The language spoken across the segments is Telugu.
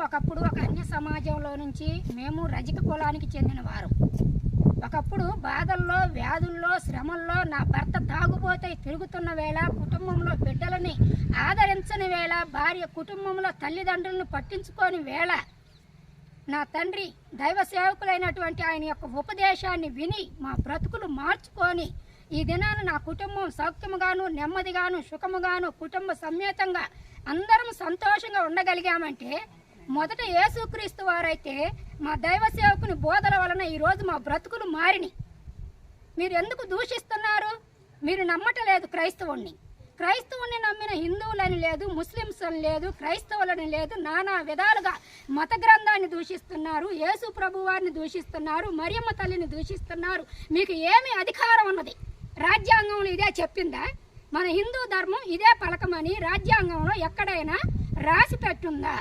ఒకప్పుడు ఒక అన్య సమాజంలో నుంచి మేము రజక కులానికి చెందిన వారు ఒకప్పుడు బాధల్లో వ్యాధుల్లో శ్రమల్లో నా భర్త తాగుపోతే తిరుగుతున్న వేళ కుటుంబంలో బిడ్డలని ఆదరించని వేళ భార్య కుటుంబంలో తల్లిదండ్రులను పట్టించుకోని వేళ నా తండ్రి దైవ సేవకులైనటువంటి ఆయన యొక్క ఉపదేశాన్ని విని మా బ్రతుకులు మార్చుకొని ఈ దినాన నా కుటుంబం సౌఖ్యముగాను నెమ్మదిగాను సుఖముగాను కుటుంబ సమేతంగా అందరం సంతోషంగా ఉండగలిగామంటే మొదట యేసుక్రీస్తు వారైతే మా దైవ సేవకుని బోధల వలన ఈరోజు మా బ్రతుకులు మారినాయి మీరు ఎందుకు దూషిస్తున్నారు? మీరు నమ్మటలేదు క్రైస్తవుణ్ణి. క్రైస్తవుని నమ్మిన హిందువులని లేదు ముస్లిమ్స్ అని లేదు క్రైస్తవులని లేదు నానా విధాలుగా మత గ్రంథాన్ని దూషిస్తున్నారు యేసు ప్రభు వారిని దూషిస్తున్నారు మరియమ్మ తల్లిని దూషిస్తున్నారు. మీకు ఏమి అధికారం ఉన్నది? రాజ్యాంగంలో ఇదే చెప్పిందా? మన హిందూ ధర్మం ఇదే పలకమని రాజ్యాంగంలో ఎక్కడైనా రాసి పెట్టుందా?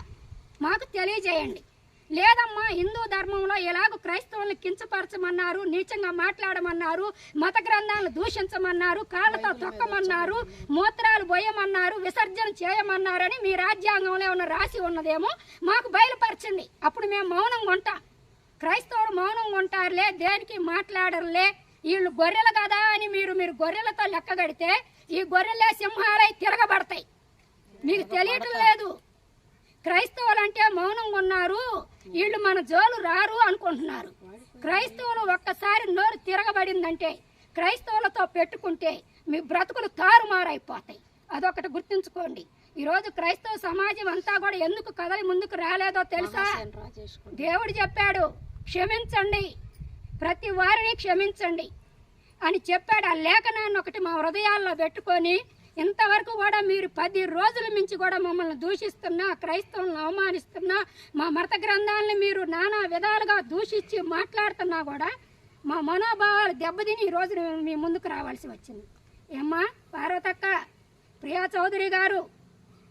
మాకు తెలియజేయండి. లేదమ్మా హిందూ ధర్మంలో ఎలాగో క్రైస్తవులను కించపరచమన్నారు నీచంగా మాట్లాడమన్నారు మత గ్రంథాలను దూషించమన్నారు కాళ్ళతో తొక్కమన్నారు మూత్రాలు పోయమన్నారు విసర్జన చేయమన్నారని మీ రాజ్యాంగంలో ఏమైనా రాసి ఉన్నదేమో మాకు బయలుపరచండి అప్పుడు మేము మౌనంగా ఉంటాం. క్రైస్తవులు మౌనంగా ఉంటారులే దేనికి మాట్లాడరులే? వీళ్ళు గొర్రెలు కదా అని మీరు మీరు గొర్రెలతో లెక్కగడితే ఈ గొర్రెలే సింహాలై తిరగబడతాయి. మీకు తెలియటం లేదు. క్రైస్తవులు అంటే మౌనంగా ఉన్నారు. వీళ్ళు మన జోలు రారు అనుకుంటున్నారు. క్రైస్తవులు ఒక్కసారి నోరు తిరగబడిందంటే క్రైస్తవులతో పెట్టుకుంటే మీ బ్రతుకులు తారుమారైపోతాయి. అదొకటి గుర్తుంచుకోండి. ఈరోజు క్రైస్తవ సమాజం అంతా కూడా ఎందుకు కదలి ముందుకు రాలేదో తెలుసా? దేవుడు చెప్పాడు క్షమించండి. ప్రతి వారిని క్షమించండి. అని చెప్పాడు ఆ లేఖనాన్ని ఒకటి మా హృదయాల్లో పెట్టుకొని ఇంతవరకు కూడా మీరు పది రోజుల మించి కూడా మమ్మల్ని దూషిస్తున్నా క్రైస్తవులను అవమానిస్తున్నా మా మత గ్రంథాలను మీరు నానా విధాలుగా దూషించి మాట్లాడుతున్నా కూడా మా మనోభావాలు దెబ్బతిని ఈ రోజు మీ ముందుకు రావాల్సి వచ్చింది. ఏమ్మా పార్వతక్క ప్రియా చౌదరి గారు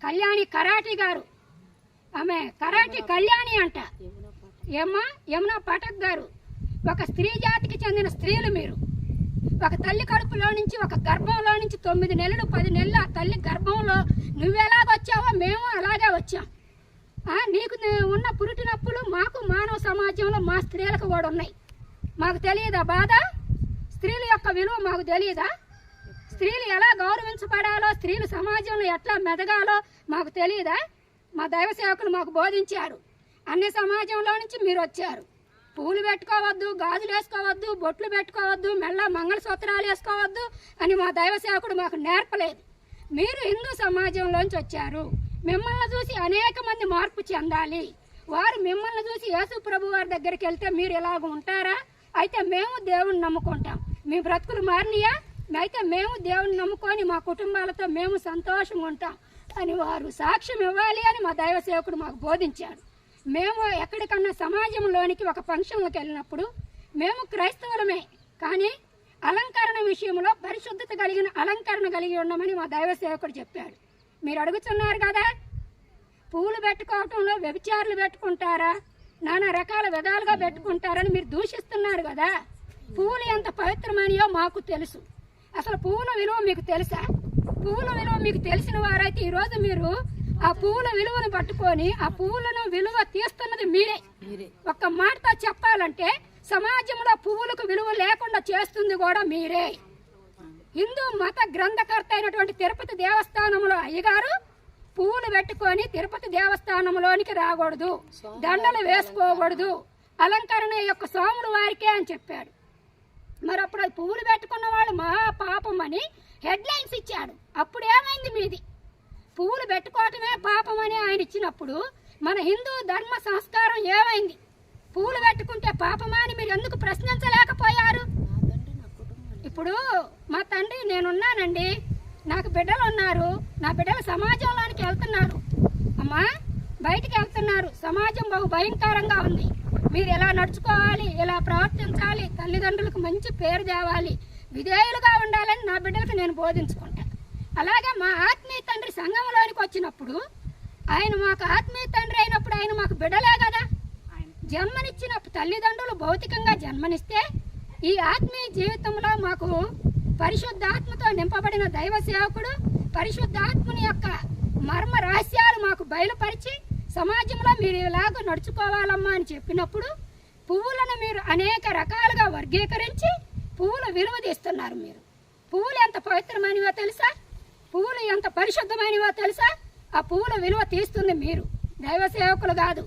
కళ్యాణి కరాటి గారు ఆమె కరాటి కళ్యాణి అంట. ఏమ్మా యమునా పాఠక్ గారు ఒక స్త్రీ జాతికి చెందిన స్త్రీలు మీరు. ఒక తల్లి కడుపులో నుంచి ఒక గర్భంలో నుంచి తొమ్మిది నెలలు పది నెలలు ఆ తల్లి గర్భంలో నువ్వెలాగొచ్చావో మేము అలాగే వచ్చాం. నీకు ఉన్న పురిటి నొప్పులు మాకు మానవ సమాజంలో మా స్త్రీలకు కూడా ఉన్నాయి. మాకు తెలియదా బాధ? స్త్రీల యొక్క విలువ మాకు తెలియదా? స్త్రీలు ఎలా గౌరవించబడాలో స్త్రీలు సమాజంలో ఎట్లా మెదగాలో మాకు తెలియదా? మా దైవ సేవకులు మాకు బోధించారు. అన్ని సమాజంలో నుంచి మీరు వచ్చారు. పూలు పెట్టుకోవద్దు గాజులు వేసుకోవద్దు బొట్లు పెట్టుకోవద్దు మెల్ల మంగళసూత్రాలు వేసుకోవద్దు అని మా దైవ సేవకుడు మాకు నేర్పలేదు. మీరు హిందూ సమాజంలోంచి వచ్చారు. మిమ్మల్ని చూసి అనేక మంది మార్పు చెందాలి. వారు మిమ్మల్ని చూసి యేసు ప్రభు వారి దగ్గరికి వెళ్తే మీరు ఇలాగ ఉంటారా? అయితే మేము దేవుణ్ణి నమ్ముకుంటాం. మీ బ్రతుకులు మారినయా? అయితే మేము దేవుణ్ణి నమ్ముకొని మా కుటుంబాలతో మేము సంతోషంగా ఉంటాం అని వారు సాక్ష్యం ఇవ్వాలి అని మా దైవ సేవకుడు మాకు బోధించాడు. మేము ఎక్కడికన్నా సమాజంలోనికి ఒక ఫంక్షన్లకు వెళ్ళినప్పుడు మేము క్రైస్తవులమే కానీ అలంకరణ విషయంలో పరిశుద్ధత కలిగిన అలంకరణ కలిగి ఉండమని మా దైవ సేవకుడు చెప్పాడు. మీరు అడుగుతున్నారు కదా పూలు పెట్టుకోవటంలో వ్యభిచారులు పెట్టుకుంటారా నానా రకాల విధాలుగా పెట్టుకుంటారని మీరు దూషిస్తున్నారు కదా. పువ్వులు ఎంత పవిత్రమైనయో మాకు తెలుసు. అసలు పువ్వుల విలువ మీకు తెలుసా? పువ్వుల విలువ మీకు తెలిసిన వారైతే ఈరోజు మీరు ఆ పువ్వుల విలువను పట్టుకొని ఆ పువ్వులను విలువ తీస్తున్నది మీరే. ఒక్క మాటతో చెప్పాలంటే సమాజంలో పువ్వులకు విలువ లేకుండా చేస్తుంది కూడా మీరే. హిందూ మత గ్రంథకర్త అయినటువంటి తిరుపతి దేవస్థానంలో అయ్యగారు పువ్వులు పెట్టుకొని తిరుపతి దేవస్థానంలోనికి రాకూడదు. దండలు వేసుకోకూడదు. అలంకరణ యొక్క సోముడు వారికే అని చెప్పాడు. మరి అప్పుడు అది పువ్వులు పెట్టుకున్న వాళ్ళు మహా పాపం అని హెడ్లైన్స్ ఇచ్చాడు. అప్పుడు ఏమైంది మీది? పువ్వులు పెట్టుకోవటమే పాపం అని ఆయన ఇచ్చినప్పుడు మన హిందూ ధర్మ సంస్కారం ఏమైంది? పువ్వులు పెట్టుకుంటే పాపమా అని మీరు ఎందుకు ప్రశ్నించలేకపోయారు? ఇప్పుడు మా తండ్రి నేనున్నానండి. నాకు బిడ్డలు ఉన్నారు. నా బిడ్డలు సమాజంలోనికి వెళ్తున్నారు. అమ్మా బయటికి వెళ్తున్నారు. సమాజం బహు భయంకరంగా ఉంది. మీరు ఎలా నడుచుకోవాలి? ఎలా ప్రవర్తించాలి? తల్లిదండ్రులకు మంచి పేరు తేవాలి. విధేయులుగా ఉండాలని నా బిడ్డలకు నేను బోధించుకో అలాగే మా ఆత్మీయ తండ్రి సంఘంలోనికి వచ్చినప్పుడు ఆయన మాకు ఆత్మీయ తండ్రి అయినప్పుడు ఆయన మాకు బిడ్డలే కదా. జన్మనిచ్చిన తల్లిదండ్రులు భౌతికంగా జన్మనిస్తే ఈ ఆత్మీయ జీవితంలో మాకు పరిశుద్ధాత్మతో నింపబడిన దైవ సేవకుడు పరిశుద్ధాత్మని యొక్క మర్మ రహస్యాలు మాకు బయలుపరిచి సమాజంలో మీరు ఇలాగ నడుచుకోవాలమ్మా అని చెప్పినప్పుడు పువ్వులను మీరు అనేక రకాలుగా వర్గీకరించి పువ్వుల విలువ తీస్తున్నారు మీరు. పువ్వులు ఎంత పవిత్రమైనవో తెలుసా? పువ్వులు ఎంత పరిశుద్ధమైనవో తెలుసా? ఆ పువ్వుల విలువ తీస్తుంది మీరు. దైవ సేవకులు కాదు.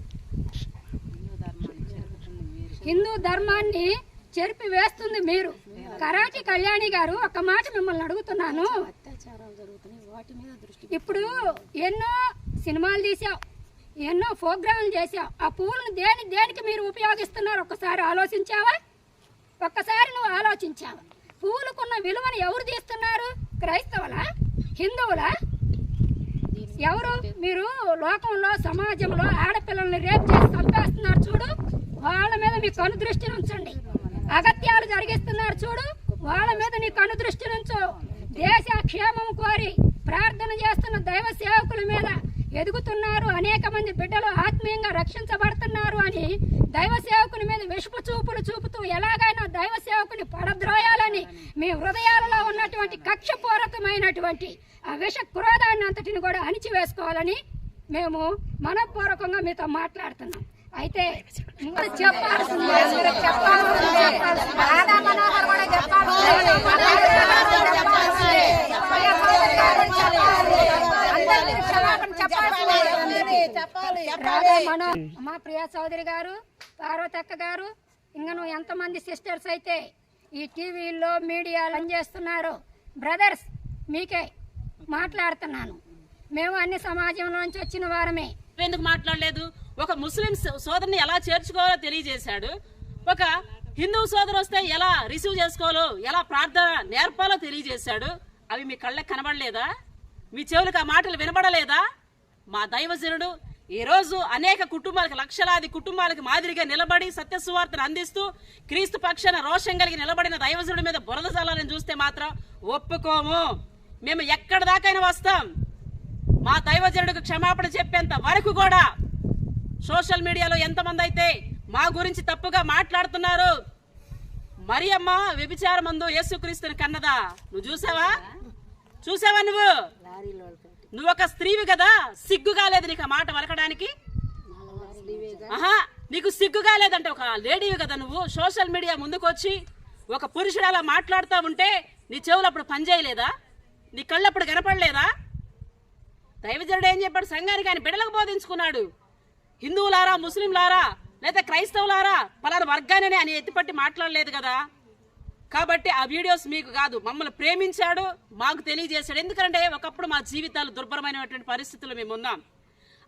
హిందూ ధర్మాన్ని చెరిపి వేస్తుంది మీరు. కరాటి కళ్యాణి గారు ఒక మాట మిమ్మల్ని అడుగుతున్నాను. ఇప్పుడు ఎన్నో సినిమాలు తీసావు ఎన్నో ప్రోగ్రాంలు చేసావు ఆ పువ్వులను దేని దేనికి మీరు ఉపయోగిస్తున్నారు? ఒక్కసారి ఆలోచించావా? ఒక్కసారి నువ్వు ఆలోచించావా? పువ్వులకున్న విలువను ఎవరు తీస్తున్నారు? క్రైస్తవులా? హిందువులా? ఎవరు? మీరు లోకంలో సమాజంలో ఆడపిల్లల్ని రేప్ చేసి చంపేస్తున్నారు చూడు. వాళ్ళ మీద మీ కను దృష్టి ఉంచండి. అగత్యాలు జరిగిస్తున్నారు చూడు. వాళ్ళ మీద నీ కను దృష్టి ఉంచు. దేశ క్షేమం కోరి ప్రార్థన చేస్తున్న దైవ సేవకుల మీద ఎదుగుతున్నారు. అనేక మంది బిడ్డలు ఆత్మీయంగా రక్షించబడుతున్నారు అని దైవ సేవకుని మీద విషపు చూపులు చూపుతూ ఎలాగైనా దైవ సేవకుని పడద్రోయాలని మీ హృదయాలలో ఉన్నటువంటి కక్షపూర్వకమైనటువంటి ఆ విష క్రోధాన్ని అంతటిని కూడా అణిచివేసుకోవాలని మేము మనపూర్వకంగా మీతో మాట్లాడుతున్నాం. అయితే చెప్పాల్సింది మా ప్రియా చౌదరి గారు పార్వతక్క గారు ఇంకా నువ్వు ఎంతమంది సిస్టర్స్ అయితే ఈ టీవీల్లో మీడియాలో చేస్తున్నారు? బ్రదర్స్ మీకే మాట్లాడుతున్నాను. మేము అన్ని సమాజంలోంచి వచ్చిన వారమే. ఎందుకు మాట్లాడలేదు? ఒక ముస్లిం సోదరుని ఎలా చేర్చుకోవాలో తెలియజేశాడు. ఒక హిందూ సోదరు వస్తే ఎలా రిసీవ్ చేసుకోవాలో ఎలా ప్రార్థన నేర్పాలో తెలియజేశాడు. అవి మీ కళ్ళకి కనబడలేదా? మీ చెవులకు ఆ మాటలు వినబడలేదా? మా దైవజనుడు ఈ రోజు అనేక కుటుంబాలకు లక్షలాది కుటుంబాలకు మాదిరిగా నిలబడి సత్య సువార్తను అందిస్తూ క్రీస్తు పక్షాన రోషం కలిగి నిలబడిన దైవజనుడి మీద బురద చల్లాలని చూస్తే మాత్రం ఒప్పుకోము. మేము ఎక్కడి దాకైనా వస్తాం. మా దైవజనుడికి క్షమాపణ చెప్పేంత వరకు కూడా సోషల్ మీడియాలో ఎంతమంది అయితే మా గురించి తప్పుగా మాట్లాడుతున్నారు మరి అమ్మ వ్యభిచార మందు యేసుక్రీస్తుని కన్నదా? నువ్వు చూసావా? చూసావా? నువ్వు? నువ్వు ఒక స్త్రీవి కదా సిగ్గు కాలేదు నీకు ఆ మాట వలకడానికి ఆహా నీకు సిగ్గు కాలేదంటే ఒక లేడీవి కదా నువ్వు. సోషల్ మీడియా ముందుకు వచ్చి ఒక పురుషుడు అలా మాట్లాడుతూ ఉంటే నీ చెవులు అప్పుడు పనిచేయలేదా? నీ కళ్ళు అప్పుడు కనపడలేదా? దైవజనుడు ఏం చెప్పాడు? సంఘానికి ఆయన బిడలకు బోధించుకున్నాడు. హిందువులారా ముస్లింలారా లేదా క్రైస్తవులారా పలానా వర్గాన్ని ఆయన ఎత్తిపట్టి మాట్లాడలేదు కదా. కాబట్టి ఆ వీడియోస్ మీకు కాదు మమ్మల్ని ప్రేమించాడు మాకు తెలియజేశాడు. ఎందుకంటే ఒకప్పుడు మా జీవితాలు దుర్భరమైనటువంటి పరిస్థితుల్లో మేము ఉన్నాం.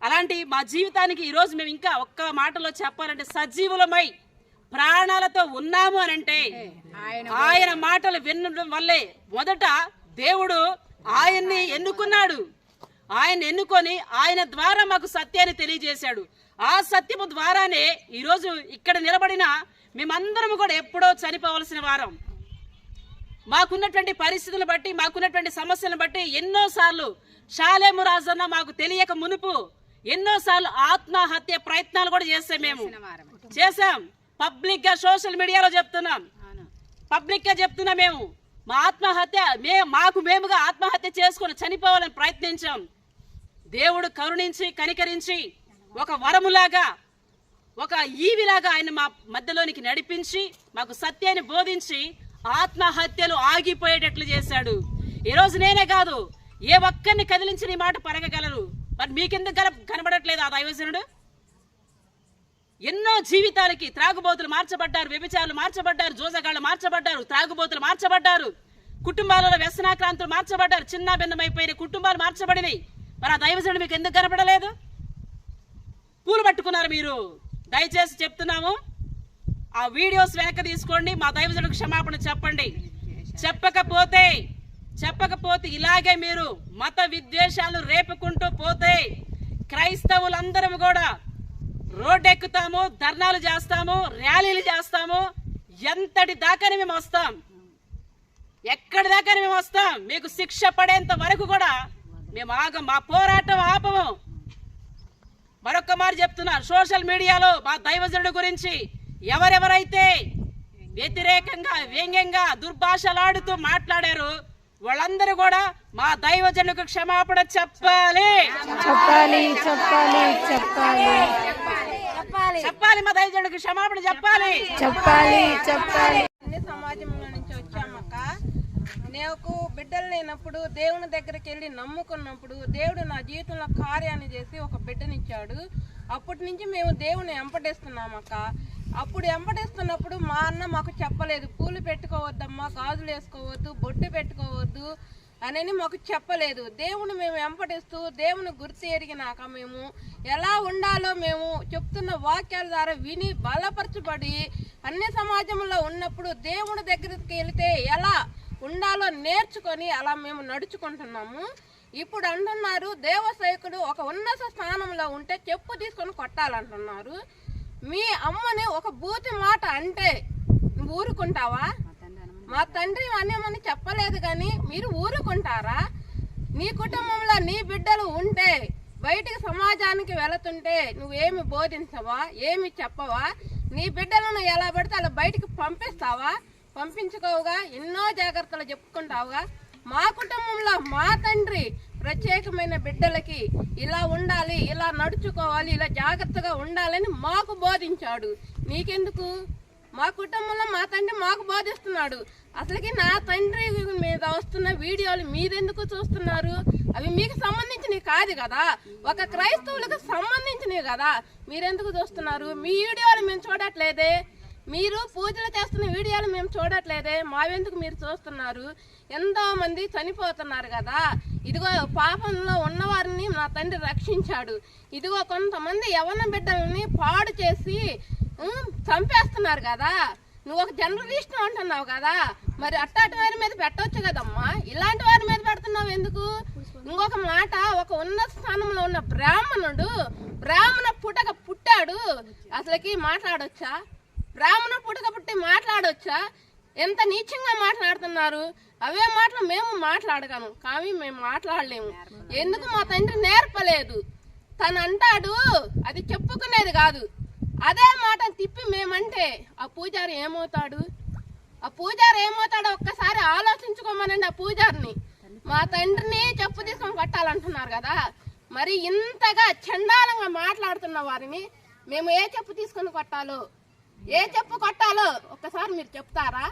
అలాంటి మా జీవితానికి ఈరోజు మేము ఇంకా ఒక్క మాటలో చెప్పాలంటే సజీవులమై ప్రాణాలతో ఉన్నాము అని అంటే ఆయన మాటలు వినడం వల్లే మొదట దేవుడు ఆయన్ని ఎన్నుకున్నాడు. ఆయన ఎన్నుకొని ఆయన ద్వారా మాకు సత్యాన్ని తెలియజేశాడు. ఆ సత్యము ద్వారానే ఈరోజు ఇక్కడ నిలబడిన మేమందరం కూడా ఎప్పుడో చనిపోవలసిన వారం. మాకున్నటువంటి పరిస్థితులను బట్టి మాకున్నటువంటి సమస్యలను బట్టి ఎన్నోసార్లు షాలేము రాజన్న మాకు తెలియక మునుపు ఎన్నోసార్లు ఆత్మహత్య ప్రయత్నాలు కూడా చేసాం మేము. చేసాం పబ్లిక్గా సోషల్ మీడియాలో చెప్తున్నాం. పబ్లిక్గా చెప్తున్నా మేము. మా ఆత్మహత్య మే మాకు మేముగా ఆత్మహత్య చేసుకుని చనిపోవాలని ప్రయత్నించాం. దేవుడు కరుణించి కనికరించి ఒక వరములాగా ఒక ఈవిలాగా ఆయన మా మధ్యలోనికి నడిపించి మాకు సత్యాన్ని బోధించి ఆత్మహత్యలు ఆగిపోయేటట్లు చేశాడు. ఈ రోజు నేనే కాదు ఏ ఒక్కరిని కదిలించిన ఈ మాట పరగగలరు మరి మీకెందుకు గల కనబడట్లేదు ఆ దైవజనుడు? ఎన్నో జీవితాలకి త్రాగుబోతులు మార్చబడ్డారు వ్యభిచారులు మార్చబడ్డారు జోజగాళ్ళు మార్చబడ్డారు త్రాగుబోతులు మార్చబడ్డారు కుటుంబాలలో వ్యసనాక్రాంతులు మార్చబడ్డారు చిన్న భిన్నమైపోయిన కుటుంబాలు మార్చబడినాయి. మరి ఆ దైవజనుడు మీకు ఎందుకు కనబడలేదు పూలు పట్టుకున్నారు మీరు. దయచేసి చెప్తున్నాము ఆ వీడియోస్ వెనక తీసుకోండి మా దైవజనుడికి క్షమాపణ చెప్పండి. చెప్పకపోతే చెప్పకపోతే ఇలాగే మీరు మత విద్వేషాలు రేపుకుంటూ పోతే క్రైస్తవులందరం కూడా రోడ్డెక్కుతాము ధర్నాలు చేస్తాము ర్యాలీలు చేస్తాము. ఎంతటి దాకానే మేము వస్తాం. ఎక్కడి దాకానే మేము వస్తాం. మీకు శిక్ష పడేంత వరకు కూడా మేము ఆగం మా పోరాటం ఆపము. మరొక మారు చెప్తున్నా సోషల్ మీడియాలో మా దైవజనుడి గురించి ఎవరెవరైతే వ్యతిరేకంగా వ్యంగ్యంగా దుర్భాషలాడుతూ మాట్లాడారు వాళ్ళందరూ కూడా మా దైవజనులకు క్షమాపణ చెప్పాలి. చెప్పాలి చెప్పాలి చెప్పాలి. చెప్పాలి. మా దైవజనులకు క్షమాపణ చెప్పాలి. చెప్పాలి చెప్పాలి. అన్ని సమాజంలో నుంచి వచ్చామక్క. నాకు బిడ్డలు లేనప్పుడు దేవుని దగ్గరికి వెళ్ళి నమ్ముకున్నప్పుడు దేవుడు నా జీవితంలో కార్యాన్ని చేసి ఒక బిడ్డనిచ్చాడు. అప్పటి నుంచి మేము దేవుని వెంపటిస్తున్నామక్క అప్పుడు వెంపటిస్తున్నప్పుడు మా అన్న మాకు చెప్పలేదు పూలు పెట్టుకోవద్దమ్మా గాజులు వేసుకోవద్దు బొట్టు పెట్టుకోవద్దు అనేది మాకు చెప్పలేదు. దేవుని మేము వెంపటిస్తూ దేవుని గుర్తు ఎరిగినాక మేము ఎలా ఉండాలో మేము చెప్తున్న వాక్యాల ద్వారా విని బలపరచబడి అన్ని సమాజంలో ఉన్నప్పుడు దేవుని దగ్గరికి వెళితే ఎలా ఉండాలో నేర్చుకొని అలా మేము నడుచుకుంటున్నాము. ఇప్పుడు అంటున్నారు దేవసేకుడు ఒక ఉన్నత స్థానంలో ఉంటే చెప్పు తీసుకొని కొట్టాలంటున్నారు. మీ అమ్మని ఒక బూతి మాట అంటే నువ్వు ఊరుకుంటావా? మా తండ్రి అనేమని చెప్పలేదు కానీ మీరు ఊరుకుంటారా? నీ కుటుంబంలో నీ బిడ్డలు ఉంటే బయటికి సమాజానికి వెళుతుంటే నువ్వేమి బోధించవా? ఏమి చెప్పవా? నీ బిడ్డలను ఎలా పడితే అలా బయటికి పంపిస్తావా? పంపించుకోవుగా ఎన్నో జాగ్రత్తలు చెప్పుకుంటావుగా. మా కుటుంబంలో మా తండ్రి ప్రత్యేకమైన బిడ్డలకి ఇలా ఉండాలి ఇలా నడుచుకోవాలి ఇలా జాగ్రత్తగా ఉండాలని మాకు బోధించాడు. నీకెందుకు? మా కుటుంబంలో మా తండ్రి మాకు బోధిస్తున్నాడు. అసలుకి నా తండ్రి మీద వస్తున్న వీడియోలు మీరెందుకు చూస్తున్నారు? అవి మీకు సంబంధించినవి కాదు కదా. ఒక క్రైస్తవులకు సంబంధించినవి కదా. మీరెందుకు చూస్తున్నారు? మీ వీడియోలు మేము చూడట్లేదే. మీరు పూజలు చేస్తున్న వీడియోలు మేము చూడట్లేదే మావెందుకు మీరు చూస్తున్నారు? ఎంతో మంది చనిపోతున్నారు కదా. ఇదిగో పాపంలో ఉన్నవారిని నా తండ్రి రక్షించాడు. ఇదిగో కొంతమంది యవన బిడ్డలని పాడు చేసి చంపేస్తున్నారు కదా. నువ్వు ఒక జర్నలిస్ట్ అంటున్నావు కదా. మరి అట్టాటి వారి మీద పెట్టవచ్చు కదమ్మా. ఇలాంటి వారి మీద పెడుతున్నావు ఎందుకు? ఇంకొక మాట ఒక ఉన్నత స్థానంలో ఉన్న బ్రాహ్మణుడు బ్రాహ్మణ పుటక పుట్టాడు. అసలుకి మాట్లాడొచ్చా? బ్రాహ్మణ పుటక పుట్టి మాట్లాడొచ్చా? ఎంత నీచంగా మాట్లాడుతున్నారు? అవే మాటలు మేము మాట్లాడగలం కానీ మేము మాట్లాడలేము. ఎందుకు మా తండ్రి నేర్పలేదు? తను అంటాడు అది చెప్పుకునేది కాదు. అదే మాట తిప్పి మేమంటే ఆ పూజారి ఏమవుతాడు? ఆ పూజారి ఏమవుతాడో ఒక్కసారి ఆలోచించుకోమనండి ఆ పూజారిని. మా తండ్రిని చెప్పు తీసుకొని కొట్టాలంటున్నారు కదా. మరి ఇంతగా చండాలంగా మాట్లాడుతున్న వారిని మేము ఏ చెప్పు తీసుకొని కొట్టాలో? ఏ చెప్పు కొట్టాలో? ఒక్కసారి మీరు చెప్తారా?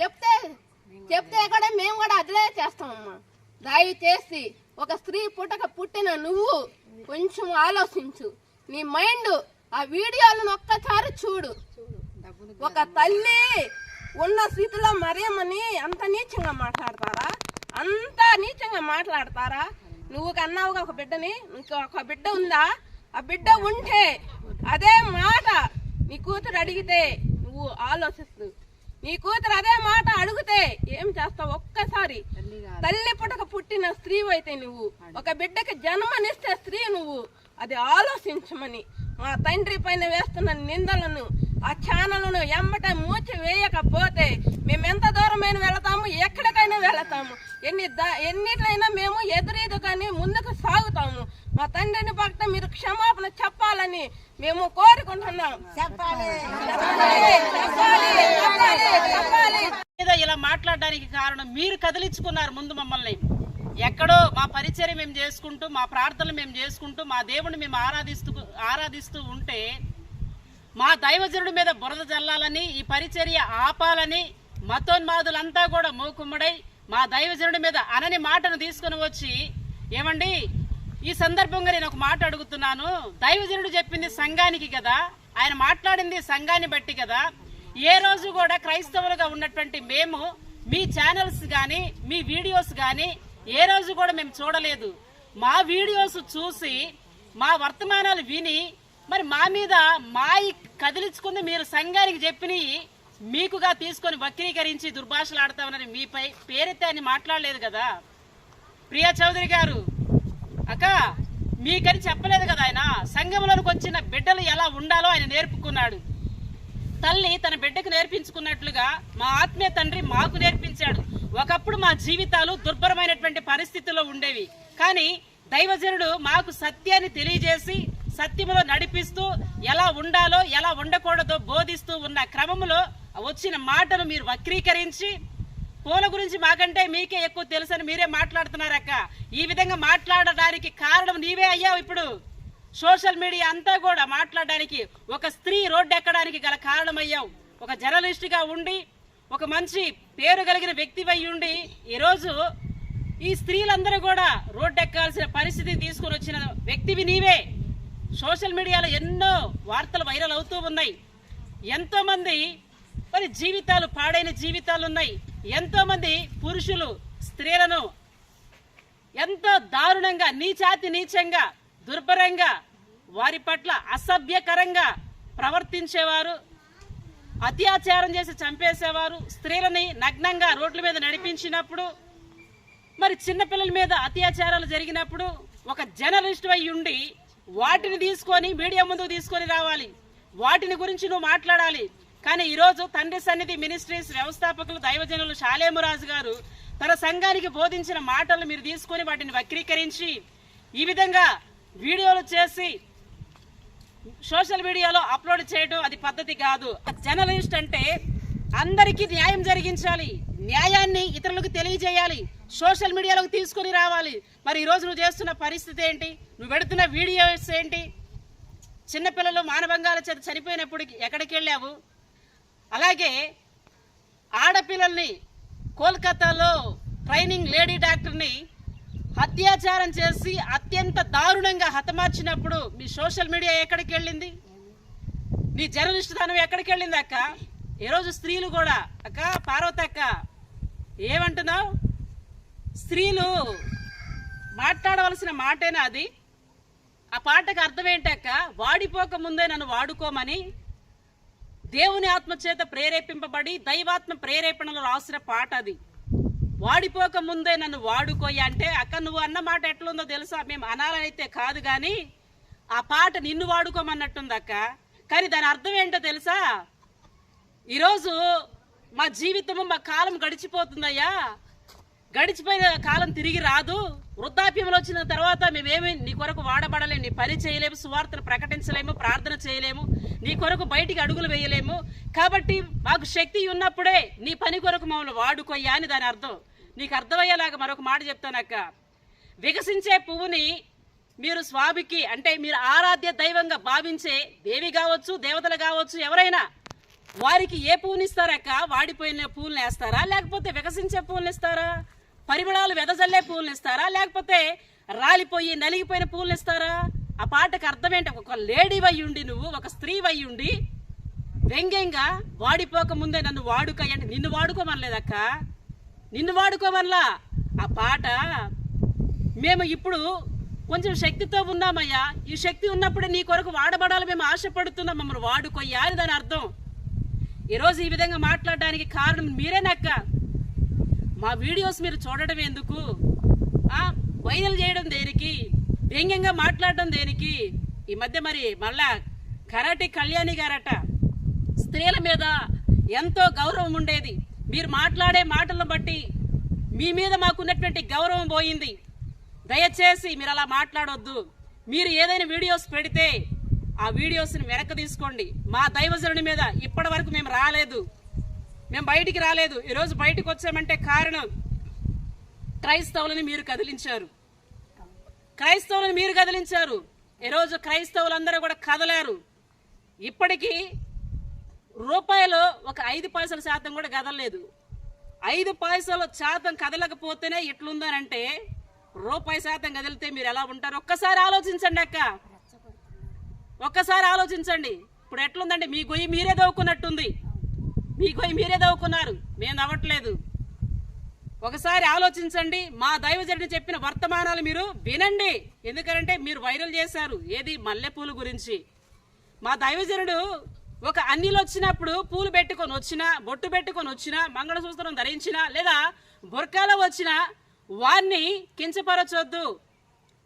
చెప్తే చెప్తే కూడా మేము కూడా అదిలే చేస్తామమ్మా. దయచేసి ఒక స్త్రీ పుట్టక పుట్టిన నువ్వు కొంచెం ఆలోచించు. నీ మైండ్ ఆ వీడియోలను ఒక్కసారి చూడు. ఒక తల్లి ఉన్న స్థితిలో మరేమని అంత నీచంగా మాట్లాడతారా? అంత నీచంగా మాట్లాడతారా? నువ్వు కన్నావుగా ఒక బిడ్డని ఇంకొక బిడ్డ ఉందా? ఆ బిడ్డ ఉంటే అదే మాట నీ కూతురు అడిగితే నువ్వు ఆలోచిస్తు నీ కూతురు అదే మాట అడిగితే ఏం చేస్తావు ఒక్కసారి? తల్లి పుట్టక పుట్టిన స్త్రీ అయితే నువ్వు ఒక బిడ్డకి జన్మనిస్తే స్త్రీ నువ్వు అది ఆలోచించమని. మా తండ్రి పైన వేస్తున్న నిందలను ఆ ఛానల్ను ఎంబట మూచి వేయకపోతే మేము ఎంత దూరమైన వెళతాము ఎక్కడికైనా వెళతాము. ఎన్ని ద- ఎన్నిట్లయినా మేము ఎదురీదు కానీ ముందుకు సాగుతాము. మా తండ్రిని పక్కన మీరు క్షమాపణ చెప్పాలని మేము కోరుకుంటున్నాం. చెప్పాలి. చెప్పాలి చెప్పాలి చెప్పాలి చెప్పాలి. మీద ఇలా మాట్లాడడానికి కారణం మీరు కదిలించుకున్నారు ముందు మమ్మల్ని. ఎక్కడో మా పరిచర్య మేము చేసుకుంటూ మా ప్రార్థనలు మేము చేసుకుంటూ మా దేవుని మేము ఆరాధిస్తూ ఆరాధిస్తూ ఉంటే మా దైవజనుడి మీద బురద జల్లాలని ఈ పరిచర్య ఆపాలని మతోన్మాదులంతా కూడా మూకుమ్మడై మా దైవజనుడి మీద అనని మాటను తీసుకుని వచ్చి ఏమండి ఈ సందర్భంగా నేను ఒక మాట అడుగుతున్నాను. దైవజనుడు చెప్పింది సంఘానికి కదా ఆయన మాట్లాడింది సంఘాన్ని బట్టి కదా. ఏ రోజు కూడా క్రైస్తవులుగా ఉన్నటువంటి మేము మీ ఛానల్స్ కానీ మీ వీడియోస్ కానీ ఏ రోజు కూడా మేము చూడలేదు. మా వీడియోస్ చూసి మా వర్తమానాలు విని మరి మా మీద మాయి కదిలించుకుంది మీరు సంఘానికి చెప్పినవి మీకుగా తీసుకొని వక్రీకరించి దుర్భాషలు ఆడతామని మీపై పేరెత్తే అని మాట్లాడలేదు కదా. ప్రియా చౌదరి గారు అక్క మీకని చెప్పలేదు కదా ఆయన. సంఘంలోనికి వచ్చిన బిడ్డలు ఎలా ఉండాలో ఆయన నేర్పుకున్నాడు. తల్లి తన బిడ్డకు నేర్పించుకున్నట్లుగా మా ఆత్మీయ తండ్రి మాకు నేర్పించాడు. ఒకప్పుడు మా జీవితాలు దుర్భరమైనటువంటి పరిస్థితుల్లో ఉండేవి. కానీ దైవజనుడు మాకు సత్యాన్ని తెలియజేసి సత్యములో నడిపిస్తూ ఎలా ఉండాలో ఎలా ఉండకూడదో బోధిస్తూ ఉన్న క్రమములో వచ్చిన మాటను మీరు వక్రీకరించి పూల గురించి మాకంటే మీకే ఎక్కువ తెలుసని మీరే మాట్లాడుతున్నారక్క. ఈ విధంగా మాట్లాడడానికి కారణం నీవే అయ్యావు ఇప్పుడు. సోషల్ మీడియా అంతా కూడా మాట్లాడడానికి ఒక స్త్రీ రోడ్డు ఎక్కడానికి గల కారణమయ్యావు. ఒక జర్నలిస్ట్గా ఉండి ఒక మంచి పేరు కలిగిన వ్యక్తి ఉండి ఈరోజు ఈ స్త్రీలందరూ కూడా రోడ్డు ఎక్కాల్సిన పరిస్థితి తీసుకొని వచ్చిన వ్యక్తివి నీవే. సోషల్ మీడియాలో ఎన్నో వార్తలు వైరల్ అవుతూ ఉన్నాయి. ఎంతోమంది మరి జీవితాలు పాడైన జీవితాలు ఉన్నాయి. ఎంతోమంది పురుషులు స్త్రీలను ఎంతో దారుణంగా నీచాతి నీచంగా దుర్భరంగా వారి పట్ల అసభ్యకరంగా ప్రవర్తించేవారు అత్యాచారం చేసి చంపేసేవారు స్త్రీలని నగ్నంగా రోడ్ల మీద నడిపించినప్పుడు మరి చిన్నపిల్లల మీద అత్యాచారాలు జరిగినప్పుడు ఒక జర్నలిస్ట్ అయి ఉండి వాటిని తీసుకొని మీడియా ముందు తీసుకొని రావాలి. వాటిని గురించి నువ్వు మాట్లాడాలి. కానీ ఈరోజు తండ్రి సన్నిధి మినిస్ట్రీస్ వ్యవస్థాపకులు దైవజనులు శాలేమురాజు గారు తన సంఘానికి బోధించిన మాటలు మీరు తీసుకొని వాటిని వక్రీకరించి ఈ విధంగా వీడియోలు చేసి సోషల్ మీడియాలో అప్లోడ్ చేయడం అది పద్ధతి కాదు. జర్నలిస్ట్ అంటే అందరికీ న్యాయం జరిగించాలి. న్యాయాన్ని ఇతరులకు తెలియజేయాలి. సోషల్ మీడియాలోకి తీసుకొని రావాలి. మరి ఈరోజు నువ్వు చేస్తున్న పరిస్థితి ఏంటి? నువ్వు పెడుతున్న వీడియోస్ ఏంటి? చిన్నపిల్లలు మానభంగాల చేత చనిపోయినప్పుడు ఎక్కడికి వెళ్ళావు? అలాగే ఆడపిల్లల్ని కోల్కతాలో ట్రైనింగ్ లేడీ డాక్టర్ని అత్యాచారం చేసి అత్యంత దారుణంగా హతమార్చినప్పుడు మీ సోషల్ మీడియా ఎక్కడికి వెళ్ళింది? నీ జర్నలిస్ట్ ధనం ఎక్కడికి వెళ్ళింది అక్క? ఈరోజు స్త్రీలు కూడా అక్క పార్వతి అక్క ఏమంటున్నావు? స్త్రీలు మాట్లాడవలసిన మాటేనా అది? ఆ పాటకు అర్థం ఏంటక్క వాడిపోక ముందే నన్ను వాడుకోమని దేవుని ఆత్మ చేత ప్రేరేపింపబడి దైవాత్మ ప్రేరేపణలో రాసిన పాట అది. వాడిపోక ముందే నన్ను వాడుకోయి అంటే అక్క నువ్వు అన్న మాట ఎట్లుందో తెలుసా? మేము అనాలనైతే కాదు కానీ ఆ పాట నిన్ను వాడుకోమన్నట్టుంది అక్క. కానీ దాని అర్థం ఏంటో తెలుసా? ఈరోజు మా జీవితము మా కాలం గడిచిపోతుందయ్యా. గడిచిపోయిన కాలం తిరిగి రాదు. వృద్ధాప్యంలో వచ్చిన తర్వాత మేమేమి నీ కొరకు వాడబడలేము నీ పని చేయలేము సువార్తను ప్రకటించలేము ప్రార్థన చేయలేము నీ కొరకు బయటికి అడుగులు వేయలేము. కాబట్టి మాకు శక్తి ఉన్నప్పుడే నీ పని కొరకు మమ్మల్ని వాడుకోయ్యా అని దాని అర్థం. నీకు అర్థమయ్యేలాగా మరొక మాట చెప్తానక్క వికసించే పువ్వుని మీరు స్వామికి అంటే మీరు ఆరాధ్య దైవంగా భావించే దేవి కావచ్చు దేవతలు కావచ్చు ఎవరైనా వారికి ఏ పువ్వుని ఇస్తారక్క? వాడిపోయిన పువ్వులను వేస్తారా? లేకపోతే వికసించే పువ్వులు ఇస్తారా? పరిమళాలు వెదజల్లే పువ్వులు ఇస్తారా? లేకపోతే రాలిపోయి నలిగిపోయిన పువ్వులు ఇస్తారా? ఆ పాటకు అర్థం ఏంటి ఒక లేడీ వయ్యుండి ఉండి నువ్వు ఒక స్త్రీ వై ఉండి వ్యంగ్యంగా వాడిపోక ముందే నన్ను వాడుకయ్య అంటే నిన్ను వాడుకోమనలేదక్క. నిన్ను వాడుకోమనలా. ఆ పాట మేము ఇప్పుడు కొంచెం శక్తితో ఉన్నామయ్యా. ఈ శక్తి ఉన్నప్పుడే నీ కొరకు వాడబడాలి మేము ఆశపడుతున్నాం. మమ్మల్ని వాడుకోయ్యా అని దాని అర్థం. ఈరోజు ఈ విధంగా మాట్లాడడానికి కారణం మీరేనక్క మా వీడియోస్ మీరు చూడడం ఎందుకు? వైరల్ చేయడం దేనికి? వ్యంగ్యంగా మాట్లాడడం దేనికి? ఈ మధ్య మరి మళ్ళా కరాటి కళ్యాణి గారట. స్త్రీల మీద ఎంతో గౌరవం ఉండేది. మీరు మాట్లాడే మాటలను బట్టి మీ మీద మాకున్నటువంటి గౌరవం పోయింది. దయచేసి మీరు అలా మాట్లాడొద్దు. మీరు ఏదైనా వీడియోస్ పెడితే ఆ వీడియోస్ని వెనక్కి తీసుకోండి. మా దైవజనుడి మీద ఇప్పటి వరకు మేము రాలేదు. మేము బయటికి రాలేదు. ఈరోజు బయటకు వచ్చామంటే కారణం క్రైస్తవులని మీరు కదిలించారు. క్రైస్తవులను మీరు కదిలించారు. ఈరోజు క్రైస్తవులందరూ కూడా కదలారు. ఇప్పటికీ రూపాయలు ఒక ఐదు పైసల శాతం కూడా కదలలేదు. ఐదు పైసల శాతం కదలకపోతేనే ఇట్లుందనంటే రూపాయి శాతం కదిలితే మీరు ఎలా ఉంటారు? ఒక్కసారి ఆలోచించండి అక్క. ఒక్కసారి ఆలోచించండి. ఇప్పుడు ఎట్లుందండి మీ గొయ్యి మీరే దవ్వుకున్నట్టుంది. మీ గొయ్యి మీరే దవ్వుకున్నారు. మేము నవ్వట్లేదు. ఒకసారి ఆలోచించండి. మా దైవజడిని చెప్పిన వర్తమానాలు మీరు వినండి. ఎందుకంటే మీరు వైరల్ చేశారు. ఏది? మల్లెపూలు గురించి. మా దైవజనుడు ఒక అన్నిలు వచ్చినప్పుడు పూలు పెట్టుకొని వచ్చినా బొట్టు పెట్టుకొని వచ్చినా మంగళసూత్రం ధరించినా లేదా బుర్కాలో వచ్చినా వారిని కించపరచొద్దు.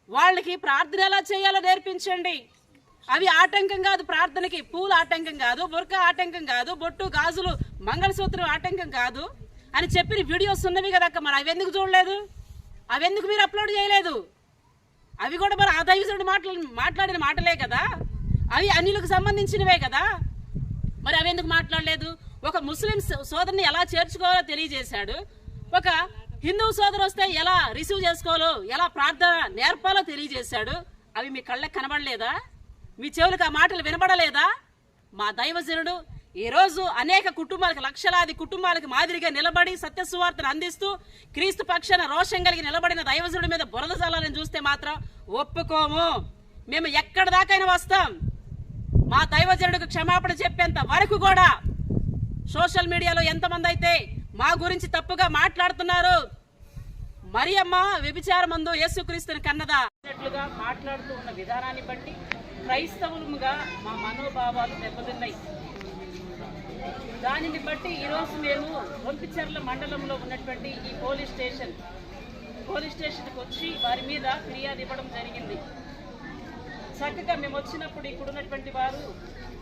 వాళ్ళకి ప్రార్థన ఎలా చేయాలో నేర్పించండి. అవి ఆటంకం కాదు ప్రార్థనకి పూలు ఆటంకం కాదు బుర్క ఆటంకం కాదు బొట్టు గాజులు మంగళసూత్రం ఆటంకం కాదు అని చెప్పిన వీడియోస్ ఉన్నవి కదా అక్క మరి అవి ఎందుకు చూడలేదు? అవి ఎందుకు మీరు అప్లోడ్ చేయలేదు? అవి కూడా మరి ఆ మాట్లా మాట్లాడిన మాటలే కదా? అవి అన్నిలకు సంబంధించినవే కదా? మరి అవి ఎందుకు మాట్లాడలేదు? ఒక ముస్లిం సోదరుని ఎలా చేర్చుకోవాలో తెలియజేశాడు. ఒక హిందూ సోదరు వస్తే ఎలా రిసీవ్ చేసుకోవాలో ఎలా ప్రార్థన నేర్పాలో తెలియజేశాడు. అవి మీ కళ్ళకి కనబడలేదా? మీ చెవులకు ఆ మాటలు వినబడలేదా? మా దైవజనుడు ఈరోజు అనేక కుటుంబాలకు లక్షలాది కుటుంబాలకు మాదిరిగా నిలబడి సత్య సువార్తను అందిస్తూ క్రీస్తు పక్షాన రోషం కలిగి నిలబడిన దైవజనుడి మీద బురద జల్లాలని చూస్తే మాత్రం ఒప్పుకోము. మేము ఎక్కడ దాకైనా వస్తాం. మా దైవజనుడికి క్షమాపణ చెప్పేంత వరకు కూడా సోషల్ మీడియాలో ఎంతమంది అయితే మా గురించి తప్పుగా మాట్లాడుతున్నారు మరి అమ్మ వ్యభిచారమందు యేసుక్రీస్తుని కన్నదా? మాట్లాడుతూ ఉన్న విధానాన్ని బట్టి క్రైస్తవులుగా మా మనోభావాలు దెబ్బతిన్నాయి. దానిని బట్టి ఈరోజు మేము రొంపిచెర్ల మండలంలో ఉన్నటువంటి ఈ పోలీస్ స్టేషన్ పోలీస్ స్టేషన్కి వచ్చి వారి మీద ఫిర్యాదు ఇవ్వడం జరిగింది. చక్కగా మేము వచ్చినప్పుడు ఇక్కడున్నటువంటి వారు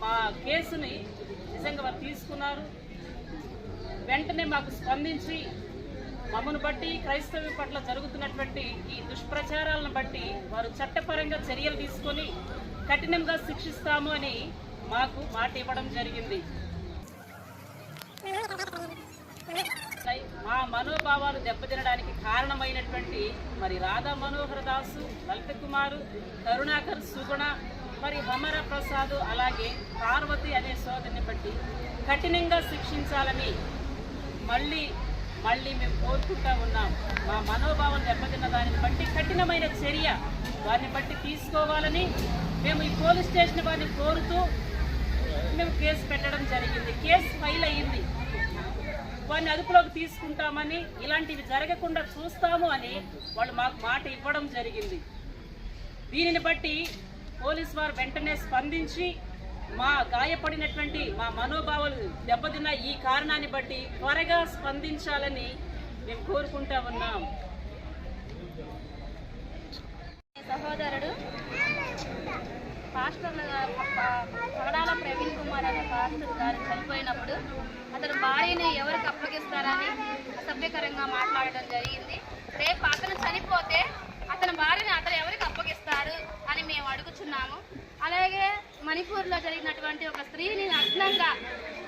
మా కేసుని నిజంగా వారు తీసుకున్నారు. వెంటనే మాకు స్పందించి మమ్మను బట్టి క్రైస్తవ్యం పట్ల జరుగుతున్నటువంటి ఈ దుష్ప్రచారాలను బట్టి వారు చట్టపరంగా చర్యలు తీసుకొని కఠినంగా శిక్షిస్తాము అని మాకు మాట ఇవ్వడం జరిగింది. మా మనోభావాలు దెబ్బతినడానికి కారణమైనటువంటి మరి రాధా మనోహర దాసు లలిత కుమారు కరుణాకర్ సుగుణ మరి హమర ప్రసాద్ అలాగే పార్వతి అనే సోదరిని బట్టి కఠినంగా శిక్షించాలని మళ్ళీ మళ్ళీ మేము కోరుకుంటా ఉన్నాం. మా మనోభావం దెబ్బతిన్న దానిని బట్టి కఠినమైన చర్య వారిని బట్టి తీసుకోవాలని మేము ఈ పోలీస్ స్టేషన్ వారిని కోరుతూ మేము కేసు పెట్టడం జరిగింది. కేసు ఫైల్ అయ్యింది వారిని అదుపులోకి తీసుకుంటామని ఇలాంటివి జరగకుండా చూస్తాము అని వాళ్ళు మాకు మాట ఇవ్వడం జరిగింది. దీనిని బట్టి పోలీస్ వారు వెంటనే స్పందించి మా గాయపడినటువంటి మా మనోభావాలు దెబ్బతిన్న ఈ కారణాన్ని బట్టి త్వరగా స్పందించాలని మేము కోరుకుంటా ఉన్నాం. సహోదరుడు పాస్టర్ల గారు, పగడాల ప్రవీణ్ కుమార్ అనే పాస్టర్ గారు చనిపోయినప్పుడు అతని భార్యని ఎవరికి అప్పగిస్తారని అసభ్యకరంగా మాట్లాడడం జరిగింది. రేపు అతను చనిపోతే అతని భార్యని అతను ఎవరికి అప్పగిస్తారు అని మేము అడుగుచున్నాము. అలాగే మణిపూర్లో జరిగినటువంటి ఒక స్త్రీని నగ్నంగా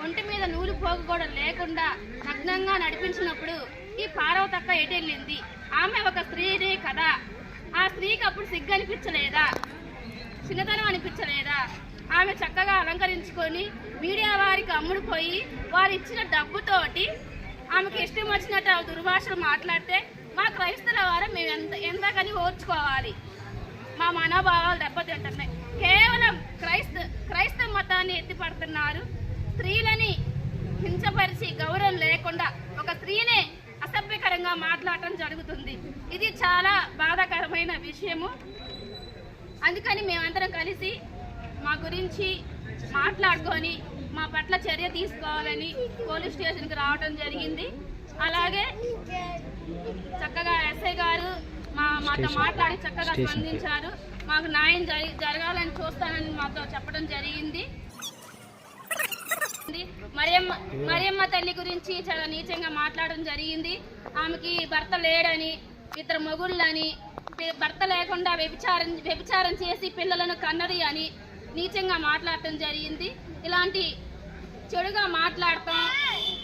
ఒంటి మీద నూలు పోగు కూడా లేకుండా నగ్నంగా నడిపించినప్పుడు ఈ పార్వతక్క ఎటెళ్ళింది ఆమె ఒక స్త్రీనే కదా. ఆ స్త్రీకి అప్పుడు సిగ్గు అనిపించలేదా? చిన్నతనం అనిపించలేదా? ఆమె చక్కగా అలంకరించుకొని మీడియా వారికి అమ్ముడుపోయి వారు ఇచ్చిన డబ్బుతోటి ఆమెకి ఇష్టం వచ్చినట్టు ఆ దుర్భాషలు మాట్లాడితే మా క్రైస్తల వారు మేము ఎంత ఎంతకని ఓర్చుకోవాలి? మా మనోభావాలు దెబ్బతింటున్నాయి. కేవలం క్రైస్త క్రైస్తవ మతాన్ని ఎత్తిపడుతున్నారు. స్త్రీలని హింసపరిచి గౌరవం లేకుండా ఒక స్త్రీనే అసభ్యకరంగా మాట్లాడటం జరుగుతుంది. ఇది చాలా బాధాకరమైన విషయము. అందుకని మేమందరం కలిసి మా గురించి మాట్లాడుకొని మా పట్ల చర్య తీసుకోవాలని పోలీస్ స్టేషన్కి రావడం జరిగింది. అలాగే చక్కగా ఎస్ఐ గారు మా మాతో మాట్లాడి చక్కగా స్పందించారు. మాకు న్యాయం జరి- జరగాలని చూస్తానని మాతో చెప్పడం జరిగింది. మరియమ్మ మరియమ్మ తల్లి గురించి చాలా నీచంగా మాట్లాడడం జరిగింది. ఆమెకి భర్త లేడని ఇద్దరు మొగుళ్ళని భర్త లేకుండా వ్యభిచారం వ్యభిచారం చేసి పిల్లలను కన్నది అని నీచంగా మాట్లాడటం జరిగింది. ఇలాంటి చెడుగా మాట్లాడటం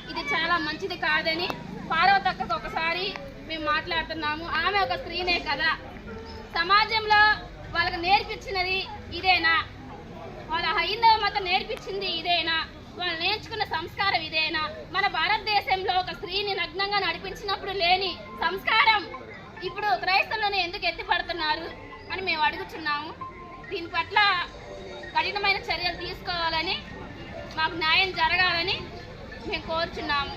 ఇది చాలా మంచిది కాదని పార్వతక్కకు ఒకసారి మేము మాట్లాడుతున్నాము. ఆమె ఒక స్త్రీనే కదా. సమాజంలో వాళ్ళకి నేర్పించినది ఇదేనా? వాళ్ళ హైందవ మతం నేర్పించింది ఇదేనా? వాళ్ళు నేర్చుకున్న సంస్కారం ఇదేనా? మన భారతదేశంలో ఒక స్త్రీని నగ్నంగా నడిపించినప్పుడు లేని సంస్కారం ఇప్పుడు క్రైస్తవులను ఎందుకు ఎత్తిపడుతున్నారు అని మేము అడుగుతున్నాము దీని పట్ల కఠినమైన చర్యలు తీసుకోవాలని మాకు న్యాయం జరగాలని మేము కోరుచున్నాము.